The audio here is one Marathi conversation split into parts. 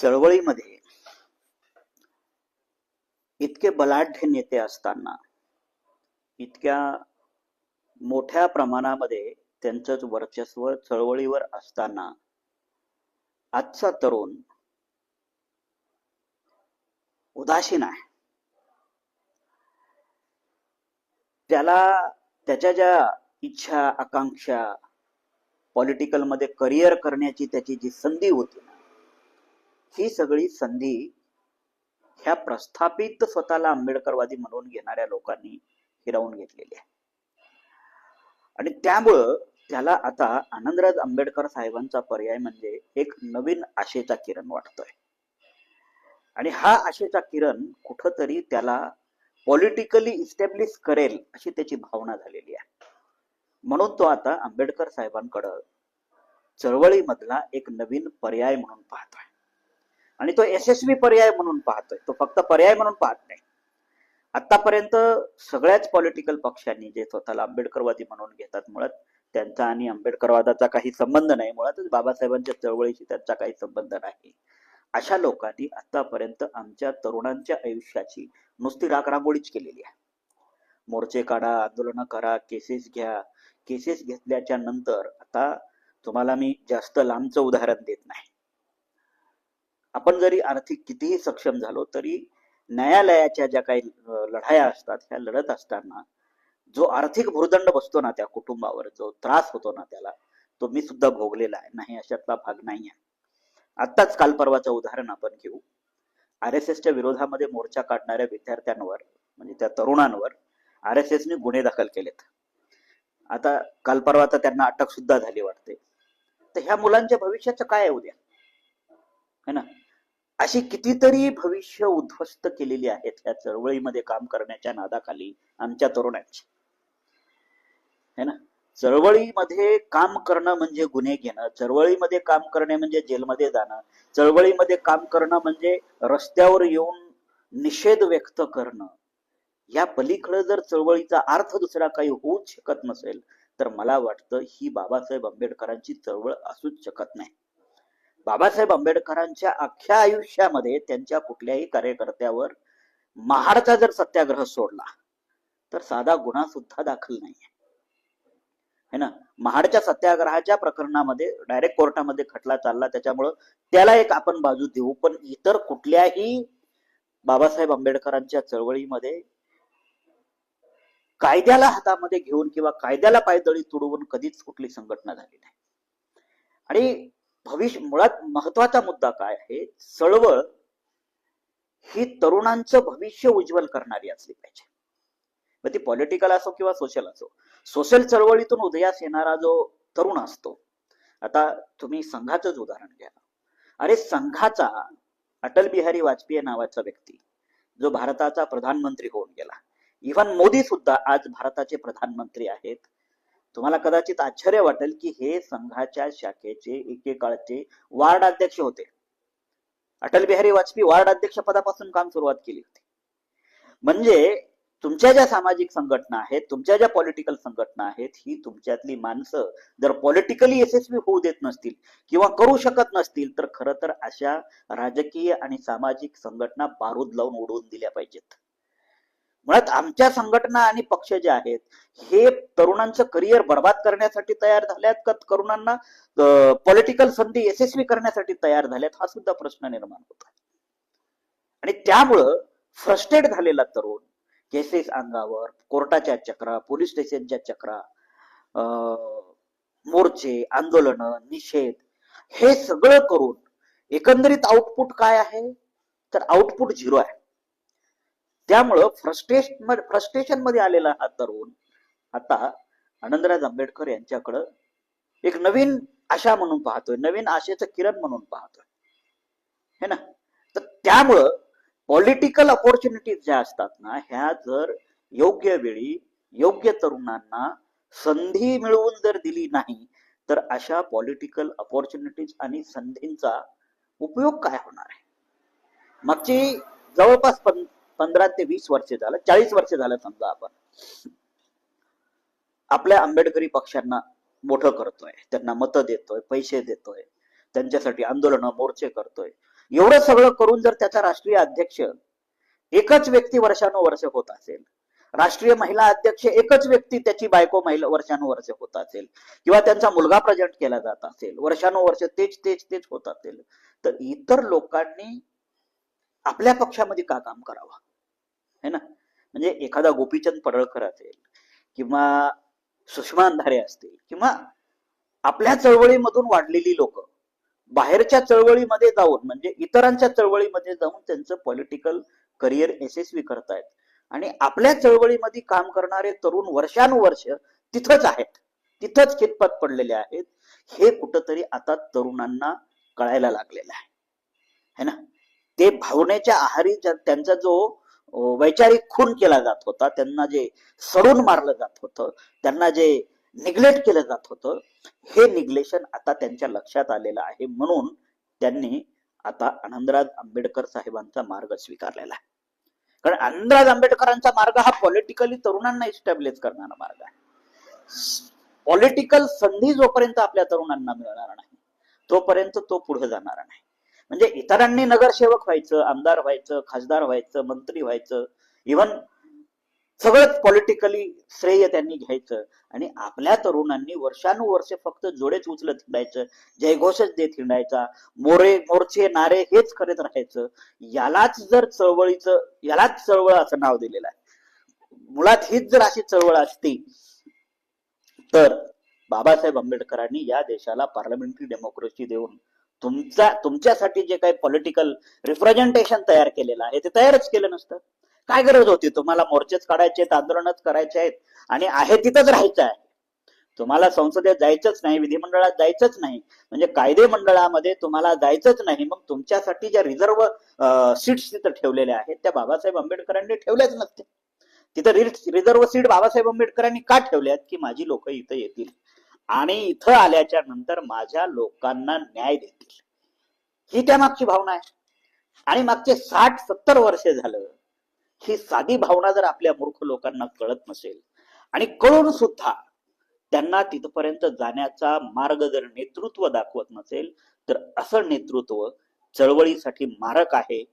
चळवळीमध्ये इतके बलाढ्य नेते असताना इतक्या मोठ्या प्रमाणामध्ये त्यांचंच वर्चस्व चळवळीवर असताना आजचा तरुण उदासीन आहे. त्याला त्याच्या ज्या इच्छा आकांक्षा पॉलिटिकलमध्ये करिअर करण्याची त्याची जी संधी होती ना ही सगळी संधी ह्या प्रस्थापित स्वतःला आंबेडकरवादी म्हणून घेणाऱ्या लोकांनी हिरावून घेतलेली आहे. आणि त्यामुळं त्याला आता आनंदराज आंबेडकर साहेबांचा पर्याय म्हणजे एक नवीन आशेचा किरण वाटतोय. आणि हा आशेचा किरण कुठंतरी त्याला पॉलिटिकली इस्टॅब्लिश करेल अशी त्याची भावना झालेली आहे. म्हणून तो आता आंबेडकर साहेबांकडं चळवळीमधला एक नवीन पर्याय म्हणून पाहतोय. आणि तो यशस्वी पर्याय म्हणून पाहतोय. तो फक्त पर्याय म्हणून पाहत नाही. आतापर्यंत सगळ्याच पॉलिटिकल पक्षांनी जे स्वतःला आंबेडकरवादी म्हणून घेतात मुळात त्यांचा आणि आंबेडकरवादाचा काही संबंध नाही. मुळातच बाबासाहेबांच्या चळवळीशी त्यांचा काही संबंध नाही. अशा लोकांनी आतापर्यंत आमच्या तरुणांच्या आयुष्याची नुसती राखरांगोळीच केलेली आहे. मोर्चे काढा आंदोलन करा केसेस घ्या. केसेस घेतल्याच्या नंतर आता तुम्हाला मी जास्त लांबचं उदाहरण देत नाही. आपण जरी आर्थिक कितीही सक्षम झालो तरी न्यायालयाच्या ज्या काही लढाया असतात ह्या लढत असताना जो आर्थिक भूर्दंड बसतो ना त्या कुटुंबावर जो त्रास होतो ना त्याला तो मी सुद्धा भोगलेला आहे. नाही अशातला भाग नाही आहे. आत्ताच काल परवाचं उदाहरण आपण घेऊ. आर एस एसच्या विरोधामध्ये मोर्चा काढणाऱ्या विद्यार्थ्यांवर म्हणजे त्या तरुणांवर आर एस एसने गुन्हे दाखल केलेत. आता काल परवा तर त्यांना अटक सुद्धा झाली वाटते. तर ह्या मुलांच्या भविष्याचं काय आहे उद्या? है ना? अशी कितीतरी भविष्य उद्ध्वस्त केलेली आहेत या चळवळीमध्ये काम करण्याच्या नादाखाली आमच्या तरुणांची. है ना? चळवळीमध्ये काम करणं म्हणजे गुन्हे घेणं चळवळीमध्ये काम करणे म्हणजे जेलमध्ये जाणं चळवळीमध्ये काम करणं म्हणजे रस्त्यावर येऊन निषेध व्यक्त करणं या पलीकडे जर चळवळीचा अर्थ दुसरा काही होऊच शकत नसेल तर मला वाटतं ही बाबासाहेब आंबेडकरांची चळवळ असूच शकत नाही. बाबासाहेब आंबेडकरांच्या अख्ख्या आयुष्यामध्ये त्यांच्या कुठल्याही कार्यकर्त्यावर महाडचा जर सत्याग्रह सोडला तर साधा गुन्हा सुद्धा दाखल नाही है ना? महाडच्या सत्याग्रहाच्या प्रकरणामध्ये डायरेक्ट कोर्टामध्ये खटला चालला त्याच्यामुळं त्याला एक आपण बाजू देऊ पण इतर कुठल्याही बाबासाहेब आंबेडकरांच्या चळवळीमध्ये कायद्याला हातामध्ये घेऊन किंवा कायद्याला पायदळी तुडवून कधीच कुठली संघटना झाली नाही. आणि भविष्य मुळात महत्त्वाचा मुद्दा काय आहे? चळवळ ही तरुणांचं भविष्य उज्ज्वल करणारी असली पाहिजे. मग ती पॉलिटिकल असो किंवा सोशल असो सोशल चळवळीतून उदयास येणारा जो तरुण असतो आता तुम्ही संघाचंच उदाहरण घ्या. अरे संघाचा अटल बिहारी वाजपेयी नावाचा व्यक्ती जो भारताचा प्रधानमंत्री होऊन गेला. इव्हन मोदी सुद्धा आज भारताचे प्रधानमंत्री आहेत. तुम्हाला कदाचित आश्चर्य वाटेल की हे संघाच्या शाखेचे एकेकाळचे वार्ड अध्यक्ष होते. अटल बिहारी वाजपेयी वार्ड अध्यक्ष पदापासून काम सुरुवात केली होती. म्हणजे तुमच्या ज्या सामाजिक संघटना आहेत तुमच्या ज्या पॉलिटिकल संघटना आहेत ही तुमच्यातली माणसं जर पॉलिटिकली यशस्वी होऊ देत नसतील किंवा करू शकत नसतील तर खरं तर अशा राजकीय आणि सामाजिक संघटना बारूद लावून उडवून दिल्या पाहिजेत. मुळात आमच्या संघटना आणि पक्ष जे आहेत हे तरुणांचं करिअर बर्बाद करण्यासाठी तयार झाल्यात का? तरुणांना पॉलिटिकल संधी यशस्वी करण्यासाठी तयार झाल्यात हा सुद्धा प्रश्न निर्माण होतो आणि त्यामुळं फ्रस्ट्रेट झालेला तरुण केसेस अंगावर कोर्टाच्या चक्रा पोलीस स्टेशनच्या चक्रा अं, मोर्चे आंदोलन निषेध हे सगळं करून एकंदरीत आउटपुट काय आहे? तर आउटपुट झिरो आहे. त्यामुळं फ्रस्ट्रेशन फ्रस्ट्रेशनमध्ये आलेला हा तरुण आता आनंदराज आंबेडकर यांच्याकडं एक नवीन आशा म्हणून पाहतोय नवीन आशेचं किरण म्हणून पाहतोय. है ना? तर त्यामुळं पॉलिटिकल ऑपॉर्च्युनिटीज ज्या असतात ना ह्या जर योग्य वेळी योग्य तरुणांना संधी मिळवून जर दिली नाही तर अशा पॉलिटिकल ऑपॉर्च्युनिटीज आणि संधींचा उपयोग काय होणार आहे? मागची जवळपास पण पंधरा ते वीस वर्ष झालं चाळीस वर्ष झालं समजा आपण. आपल्या आंबेडकरी पक्षांना मोठं करतोय त्यांना मतं देतोय पैसे देतोय त्यांच्यासाठी आंदोलन मोर्चे करतोय. एवढं सगळं करून जर त्याचा राष्ट्रीय अध्यक्ष एकच व्यक्ती वर्षानुवर्ष होत असेल राष्ट्रीय महिला अध्यक्ष एकच व्यक्ती त्याची बायको महिला वर्षानुवर्ष होत असेल किंवा त्यांचा मुलगा प्रेझेंट केला जात असेल वर्षानुवर्ष तेच तेच तेच होत असेल तर इतर लोकांनी आपल्या पक्षामध्ये का काम करावं? है ना? म्हणजे एखादा गोपीचंद पडळकर असेल किंवा सुषमा अंधारे असतील किंवा आपल्या चळवळीमधून वाढलेली लोक बाहेरच्या चळवळीमध्ये जाऊन म्हणजे इतरांच्या चळवळीमध्ये जाऊन त्यांचं पॉलिटिकल करिअर यशस्वी करतायत. आणि आपल्या चळवळीमध्ये काम करणारे तरुण वर्षानुवर्ष तिथंच आहेत. तिथंच खितपत पडलेले आहेत. हे कुठंतरी आता तरुणांना कळायला लागलेलं आहे. है ना? ते भावनेच्या आहारी त्यांचा जो वैचारिक खून केला जात होता त्यांना जे सडून मारलं जात होतं त्यांना जे निग्लेक्ट केलं जात होतं हे निग्लेशन आता त्यांच्या लक्षात आलेलं आहे म्हणून त्यांनी आता आनंदराज आंबेडकर साहेबांचा मार्ग स्वीकारलेला आहे. कारण आनंदराज आंबेडकरांचा मार्ग हा पॉलिटिकली तरुणांना इस्टॅब्लिश करणारा मार्ग आहे. पॉलिटिकल संधी जोपर्यंत आपल्या तरुणांना मिळणार नाही तोपर्यंत तो पुढे जाणार नाही. म्हणजे इतरांनी नगरसेवक व्हायचं आमदार व्हायचं खासदार व्हायचं मंत्री व्हायचं इव्हन सगळंच पॉलिटिकली श्रेय त्यांनी घ्यायचं. आणि आपल्या तरुणांनी वर्षानुवर्षे फक्त जोडेच उचलत हिंडायचं जयघोषच देत हिंडायचा मोरे मोर्चे नारे हेच करत राहायचं. यालाच जर चळवळीचं यालाच चळवळ असं नाव दिलेलं आहे. मुळात हीच जर अशी चळवळ असती तर बाबासाहेब आंबेडकरांनी या देशाला पार्लमेंटरी डेमोक्रेसी देऊन तुमचा तुमच्यासाठी जे काही पॉलिटिकल रिप्रेझेंटेशन तयार केलेलं आहे ते तयारच केलं नसतं. काय गरज होती? तुम्हाला मोर्चेच काढायचे आहेत आंदोलनच करायचे आहेत आणि आहे तिथंच राहायचं आहे. तुम्हाला संसदेत जायचंच नाही विधिमंडळात जायचंच नाही म्हणजे कायदे मंडळामध्ये तुम्हाला जायचंच नाही मग तुमच्यासाठी ज्या रिझर्व सीट्स तिथं ठेवलेल्या आहेत त्या बाबासाहेब आंबेडकरांनी ठेवल्याच नसते तिथं रिझर्व्ह सीट बाबासाहेब आंबेडकरांनी का ठेवल्यात की माझी लोक इथं येतील? आणि इथं आल्याच्यानंतर माझ्या लोकांना न्याय देतील. ही त्या मागची भावना आहे. आणि मागचे साठ सत्तर वर्ष झालं ही साधी भावना जर आपल्या मूर्ख लोकांना कळत नसेल आणि कळून सुद्धा त्यांना तिथपर्यंत जाण्याचा मार्ग जर नेतृत्व दाखवत नसेल तर असं नेतृत्व चळवळीसाठी मारक आहे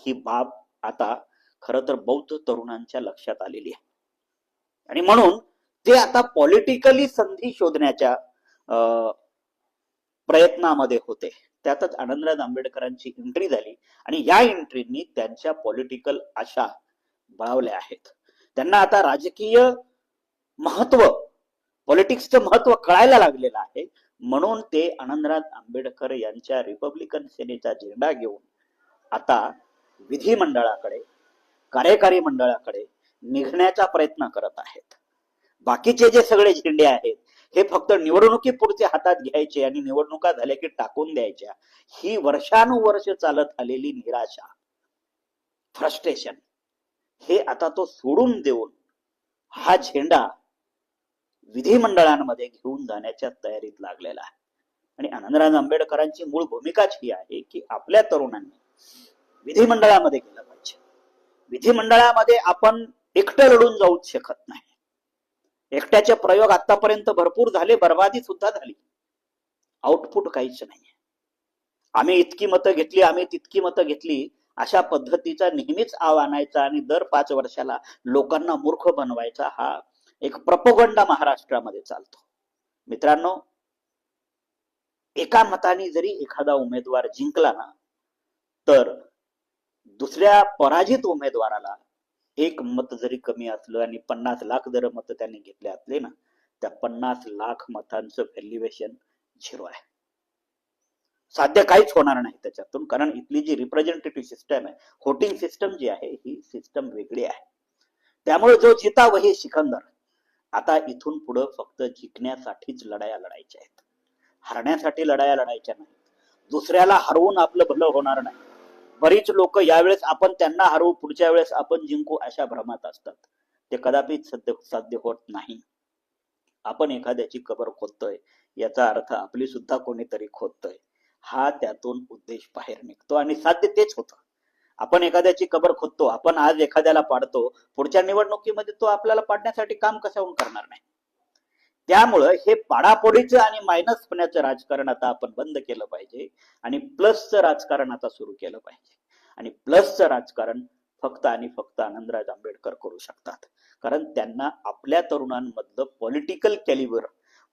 ही बाब आता खर तर बौद्ध तरुणांच्या लक्षात आलेली आहे. आणि म्हणून ते आता पॉलिटिकली संधी शोधण्याच्या अं, प्रयत्नामध्ये होते. त्यातच आनंदराज आंबेडकरांची एंट्री झाली आणि या एंट्रीनी त्यांच्या पॉलिटिकल आशा बळावल्या आहेत. त्यांना आता राजकीय महत्त्व पॉलिटिक्सचं महत्त्व कळायला लागलेलं आहे. म्हणून ते आनंदराज आंबेडकर यांच्या रिपब्लिकन सेनेचा झेंडा घेऊन आता विधिमंडळाकडे कार्यकारी मंडळाकडे निघण्याचा प्रयत्न करत आहेत. बाकीचे जे सगळे झेंडे आहेत हे फक्त निवडणुकीपुरते हातात घ्यायचे आणि निवडणुका झाल्या की टाकून द्यायच्या. ही वर्षानुवर्ष चालत आलेली निराशा फ्रस्ट्रेशन हे आता तो सोडून देऊन हा झेंडा विधिमंडळांमध्ये घेऊन जाण्याच्या तयारीत लागलेला आहे. आणि आनंदराज आंबेडकरांची मूळ भूमिकाच ही आहे की आपल्या तरुणांनी विधिमंडळामध्ये गेलं पाहिजे. विधिमंडळामध्ये आपण एकटं लढून जाऊच शकत नाही. एकट्याचे प्रयोग आतापर्यंत भरपूर झाले बर्बादी सुद्धा झाली. आउटपुट काहीच नाही आम्ही इतकी मतं घेतली आम्ही तितकी मतं घेतली अशा पद्धतीचा नेहमीच आव आणायचा आणि दर पाच वर्षाला लोकांना मूर्ख बनवायचा हा एक प्रपोगंडा महाराष्ट्रामध्ये चालतो. मित्रांनो एका मताने जरी एखादा उमेदवार जिंकला ना तर दुसऱ्या पराजित उमेदवाराला एक मत जरी कमी असलं आणि पन्नास लाख जर मत त्यांनी घेतले असले ना त्या पन्नास लाख मतांचं व्हॅल्युएशन झिरो आहे. साध्य काहीच होणार नाही त्याच्यातून कारण इथली जी रिप्रेझेंटेटिव्ह सिस्टम आहे होटिंग सिस्टम जी आहे ही सिस्टम वेगळी आहे. त्यामुळे जो जिता वही सिकंदर आता इथून पुढे फक्त जिंकण्यासाठीच लढाया लढायच्या आहेत. हरण्यासाठी लढाया लढायच्या नाही दुसऱ्याला हरवून आपलं भलं होणार नाही. बरीच लोक यावेळेस आपण त्यांना हरवू पुढच्या वेळेस आपण जिंकू अशा भ्रमात असतात. ते कदापि सध्य साध्य होत नाही. आपण एखाद्याची कबर खोदतोय याचा अर्थ आपली सुद्धा कोणीतरी खोदतोय. हा त्यातून उद्देश बाहेर निघतो आणि साध्य तेच होतं. आपण एखाद्याची कबर खोदतो आपण आज एखाद्याला पाडतो पुढच्या निवडणुकीमध्ये तो आपल्याला पाडण्यासाठी काम कशाहून करणार नाही? त्यामुळं हे पाडापोडीचं आणि मायनस होण्याचं राजकारण आता आपण बंद केलं पाहिजे आणि प्लसचं राजकारण आता सुरू केलं पाहिजे. आणि प्लसचं राजकारण फक्त आणि फक्त आनंदराज आंबेडकर करू शकतात. कारण त्यांना आपल्या तरुणांमधलं political calibre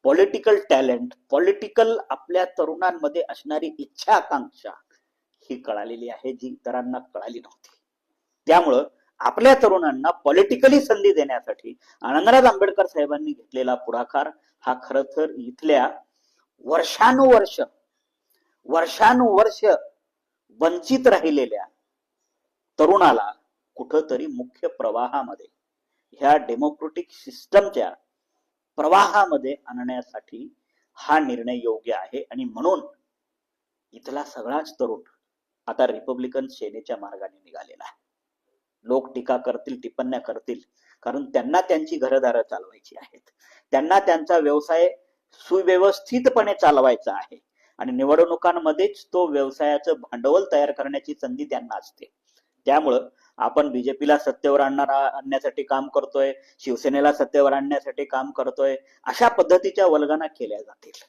political talent political आपल्या तरुणांमध्ये असणारी इच्छा आकांक्षा ही कळालेली आहे जी इतरांना कळाली नव्हती. त्यामुळं आपल्या तरुणांना पॉलिटिकली संधी देण्यासाठी आनंदराज आंबेडकर साहेबांनी घेतलेला पुढाकार हा खर तर इथल्या वर्षानुवर्ष वर्षानुवर्ष वंचित राहिलेल्या तरुणाला कुठंतरी मुख्य प्रवाहामध्ये ह्या डेमोक्रेटिक सिस्टमच्या प्रवाहामध्ये आणण्यासाठी हा निर्णय योग्य आहे. आणि म्हणून इथला सगळाच तरुण आता रिपब्लिकन सेनेच्या मार्गाने निघालेला आहे. लोक टीका करतील टिप्पण्या करतील. कारण त्यांना त्यांची घरदारं चालवायची आहेत. त्यांना त्यांचा व्यवसाय सुव्यवस्थितपणे चालवायचा आहे. आणि निवडणुकांमध्येच तो व्यवसायाचं भांडवल तयार करण्याची संधी त्यांना असते. त्यामुळं आपण बीजेपीला सत्तेवर आणणार आणण्यासाठी काम करतोय शिवसेनेला सत्तेवर आणण्यासाठी काम करतोय अशा पद्धतीच्या वल्गना केल्या जातील.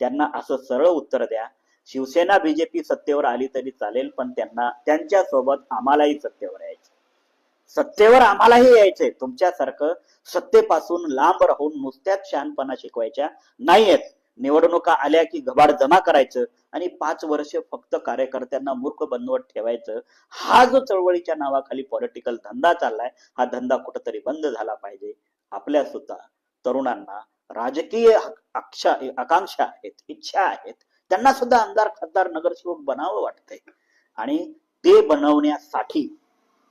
त्यांना असं सरळ उत्तर द्या. शिवसेना बीजेपी सत्तेवर आली तरी चालेल पण त्यांना त्यांच्यासोबत आम्हालाही सत्तेवर यायचं. सत्तेवर आम्हालाही यायचंय. तुमच्यासारखं सत्तेपासून लांब राहून नुसत्याच शहाणपणा शिकवायच्या नाहीयेत. निवडणुका आल्या की घबाड जमा करायचं आणि पाच वर्ष फक्त कार्यकर्त्यांना मूर्ख बनवत ठेवायचं. हा जो चळवळीच्या नावाखाली पॉलिटिकल धंदा चाललाय हा धंदा कुठंतरी बंद झाला पाहिजे. आपल्या सुद्धा तरुणांना राजकीय अक्षा आकांक्षा आहेत इच्छा आहेत त्यांना सुद्धा आमदार खासदार नगरसेवक बनावं वाटतंय. आणि ते बनवण्यासाठी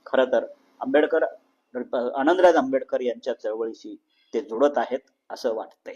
खर तर आंबेडकर आनंदराज आंबेडकर यांच्या चळवळीशी ते जुळत आहेत असं वाटतंय.